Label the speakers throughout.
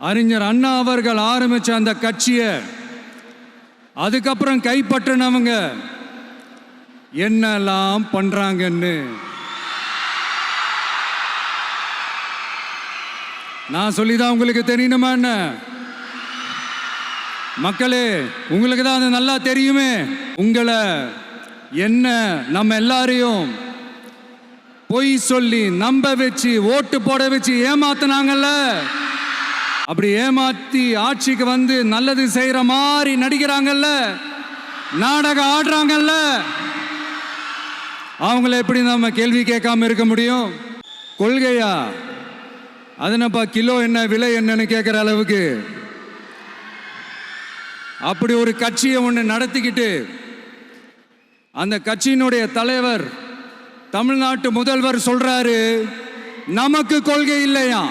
Speaker 1: அறிஞர் அண்ணா அவர்கள் ஆரம்பித்த அந்த கட்சியை அதுக்கப்புறம் கைப்பற்றினவங்க என்னெல்லாம் பண்ணுறாங்கன்னு நான் சொல்லிதான் உங்களுக்கு தெரியணுமா என்ன? மக்களே உங்களுக்கு தான் அது நல்லா தெரியுமே? உங்களை என்ன நம்ம எல்லாரையும் பொய் சொல்லி நம்ப வச்சு ஓட்டு போட வச்சு ஏமாத்தினாங்கல்ல? அப்படி ஏமாத்தி ஆட்சிக்கு வந்து நல்லது செய்யற மாதிரி நடிக்கிறாங்கல்ல நாடகம் ஆடுறாங்கல்ல அவங்கள எப்படி நம்ம கேள்வி கேட்காம இருக்க முடியும்? கொள்கையா? அதனப்பா கிலோ என்ன விலை என்னன்னு கேட்குற அளவுக்கு. அப்படி ஒரு கட்சியை ஒன்று நடத்திக்கிட்டு அந்த கட்சியினுடைய தலைவர் தமிழ்நாட்டு முதல்வர் சொல்றாரு நமக்கு கொள்கை இல்லையா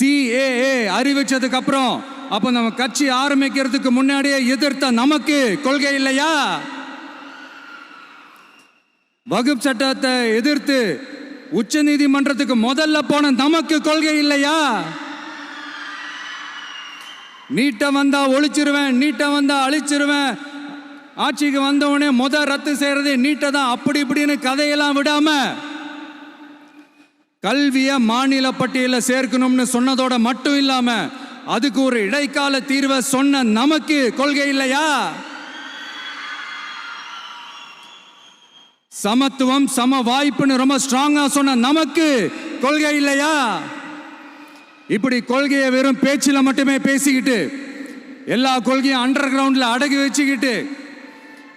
Speaker 1: சிஏஏ அறிவிச்சதுக்கு அப்புறம் அப்ப நம்ம கட்சி ஆரம்பிக்கிறதுக்கு முன்னாடியே எதிர்த்த நமக்கு கொள்கை இல்லையா? வகுப்பு சட்டத்தை எதிர்த்து உச்ச நீதிமன்றத்துக்கு முதல்ல போன நமக்கு கொள்கை இல்லையா? நீட்டை வந்தா ஒழிச்சிருவேன் நீட்டை வந்தா அழிச்சிருவேன். ஆட்சிக்கு வந்தவொடனே முத ரத்து செய்யறது நீட்டை தான் அப்படி இப்படின்னு கதையெல்லாம் விடாம கல்வியை மாநில பட்டியலில் சேர்க்கணும்னு சொன்னதோட மட்டும் இல்லாம அதுக்கு ஒரு இடைக்கால தீர்வை சொன்ன நமக்கு கொள்கை இல்லையா? சமத்துவம் சம வாய்ப்புன்னு ரொம்ப ஸ்ட்ராங்கா சொன்ன நமக்கு கொள்கை இல்லையா? இப்படி கொள்கையை வெறும் பேச்சில் மட்டுமே பேசிக்கிட்டு எல்லா கொள்கையும் அண்டர் கிரவுண்டில் அடக்கி வச்சுக்கிட்டு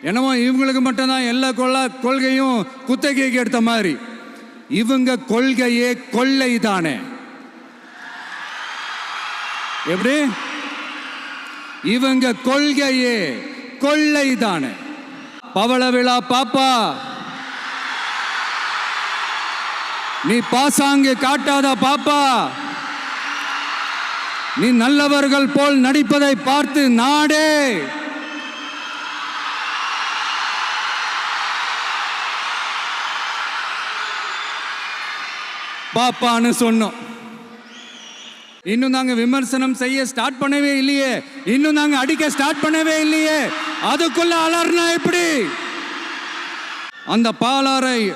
Speaker 1: என்னமோ இவங்களுக்கு மட்டும்தான் எல்லா கொள்ள கொள்கையும் குத்தகைக்கு எடுத்த மாதிரி. இவங்க கொள்கையே கொள்ளை தானே எப்படி? இவங்க கொள்கையே கொள்ளை தானே பவள விழா பாப்பா. நீ பாசாங்கு காட்டாத பாப்பா. நீ நல்லவர்கள் போல் நடிப்பதை பார்த்து நாடே. பாப்பான்னு சொன்னோம். இன்னும் நாங்க விமர்சனம் செய்ய ஸ்டார்ட் பண்ணவே இல்லையே. இன்னும் நாங்க அடிக்க ஸ்டார்ட் பண்ணவே இல்லையே. அதுக்குள்ள அலர்னா எப்படி? அந்த பாலாரை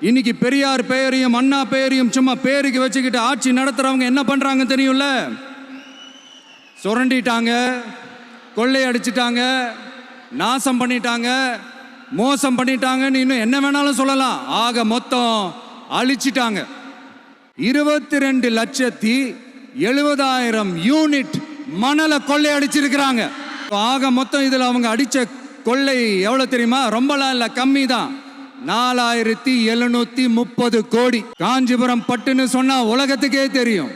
Speaker 1: இன்னைக்கு பெரியார் பெயரையும் அண்ணா பெயரையும் சும்மா பேருக்கு வச்சுக்கிட்டு ஆட்சி நடத்துறவங்க என்ன பண்றாங்க தெரியும்ல? சுரண்டிட்டாங்க கொள்ளை அடிச்சிட்டாங்க நாசம் பண்ணிட்டாங்க மோசம் பண்ணிட்டாங்கன்னு இன்னும் என்ன வேணாலும் சொல்லலாம். ஆக மொத்தம் அழிச்சிட்டாங்க. இருபத்தி ரெண்டு லட்சத்தி எழுபதாயிரம் யூனிட் மணலை கொள்ளை அடிச்சிருக்கிறாங்க. ஆக மொத்தம் இதில் அவங்க அடித்த கொள்ளை எவ்வளோ தெரியுமா? ரொம்பலாம் இல்லை கம்மி தான். நாலாயிரத்தி எழுநூத்தி முப்பது கோடி. காஞ்சிபுரம் பட்டுன்னு சொன்னா உலகத்துக்கே தெரியும்.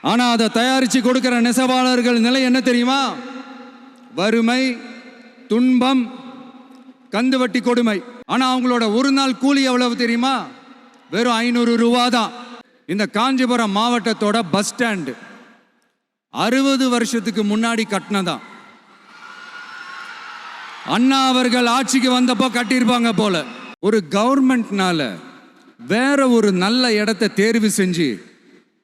Speaker 1: ஆனா அதை தயாரிச்சு கொடுக்கிற நெசவாளர்கள் நிலை என்ன தெரியுமா? வறுமை துன்பம் கந்து வட்டி கொடுமை. ஆனா அவங்களோட ஒரு நாள் கூலி எவ்வளவு தெரியுமா? வெறும் ஐநூறு ரூபா தான். இந்த காஞ்சிபுரம் மாவட்டத்தோட பஸ் ஸ்டாண்டு. அறுபது வருஷத்துக்கு முன்னாடி கட்டினதான். அண்ணா அவர்கள் ஆட்சிக்கு வந்தப்போ கட்டியிருப்பாங்க போல. ஒரு கவர்மெண்ட்னால வேற ஒரு நல்ல இடத்தை தேர்வு செஞ்சு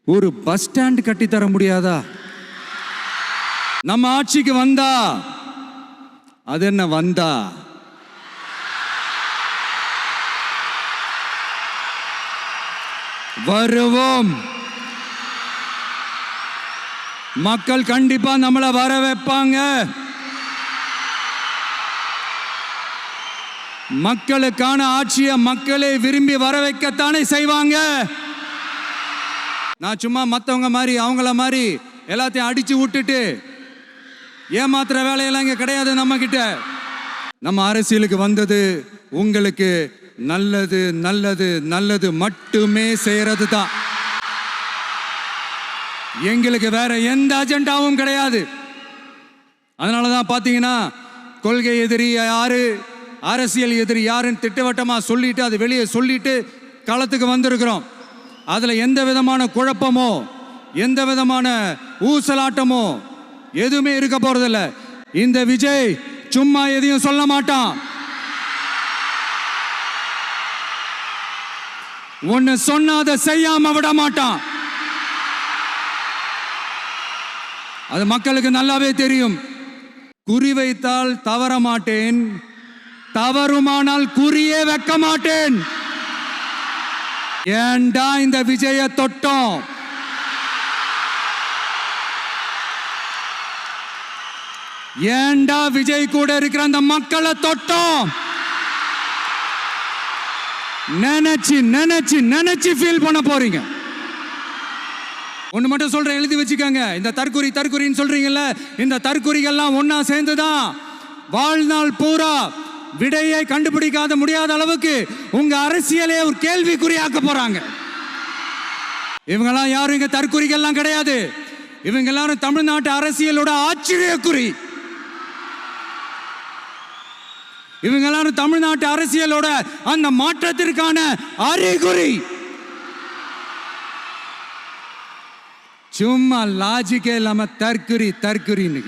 Speaker 1: ஒரு பஸ் ஸ்டாண்ட் கட்டி தர முடியாதா? நம்ம ஆட்சிக்கு வந்தா. அது என்ன வந்தா? வருவோம். மக்கள் கண்டிப்பா நம்மளை வர வைப்பாங்க. மக்களுக்கான ஆட்சியை மக்களே விரும்பி வர வைக்கத்தானே செய்வாங்க. நான் சும்மா மற்றவங்க மாதிரி அவங்கள மாதிரி எல்லாத்தையும் அடிச்சு விட்டுட்டு ஏமாத்துற வேலையெல்லாம் இங்கே கிடையாது நம்ம கிட்ட நம்ம அரசியலுக்கு வந்தது உங்களுக்கு நல்லது நல்லது நல்லது மட்டுமே செய்யறது தான் எங்களுக்கு வேற எந்த அஜெண்டாவும் கிடையாது. அதனால தான் பார்த்தீங்கன்னா கொள்கை எதிரி யாரு அரசியல் எதிரி யாருன்னு திட்டவட்டமாக சொல்லிட்டு அது வெளியே சொல்லிட்டு களத்துக்கு வந்திருக்கிறோம். அதில் எந்த விதமான குழப்பமோ எந்த விதமான ஊசலாட்டமோ எதுவுமே இருக்க போறதில்ல. இந்த விஜய் சும்மா எதையும் சொல்ல மாட்டான். ஒன்னு சொன்னாத அதை செய்யாம விட மாட்டான். அது மக்களுக்கு நல்லாவே தெரியும். குறி வைத்தால் தவற மாட்டேன். தவறுமானால் குறியே வைக்க மாட்டேன். ஏண்டா இந்த விஜய தொட்டோம்? ஏண்டா விஜய் கூட இருக்கிற அந்த மக்களை தொட்டோம்? நினைச்சு நினைச்சு நினைச்சு ஃபீல் பண்ண போறீங்க. ஒன்று மட்டும் சொல்கிறேன் எழுதி வச்சுக்கோங்க. இந்த தற்குறி தற்குறின்னு சொல்றீங்கல்ல இந்த தற்குறிகள்லாம் சேர்ந்து தான் வாழ்நாள் பூரா விடையை கண்டுபிடிக்காத முடியாத அளவுக்கு உங்கள் அரசியலே ஒரு கேள்விக்குறியாக்க போகிறாங்க இவங்கெல்லாம் யாரும் இங்கே தற்குறிகள்லாம் கிடையாது. இவங்க எல்லாரும் தமிழ்நாட்டு அரசியலோட ஆச்சரியக்குறி. இவங்க எல்லாரும் தமிழ்நாட்டு அரசியலோட அந்த மாற்றத்திற்கான அறிகுறி. சும்மா லாஜிக்கே இல்லாம தற்குறி தற்குறின்னு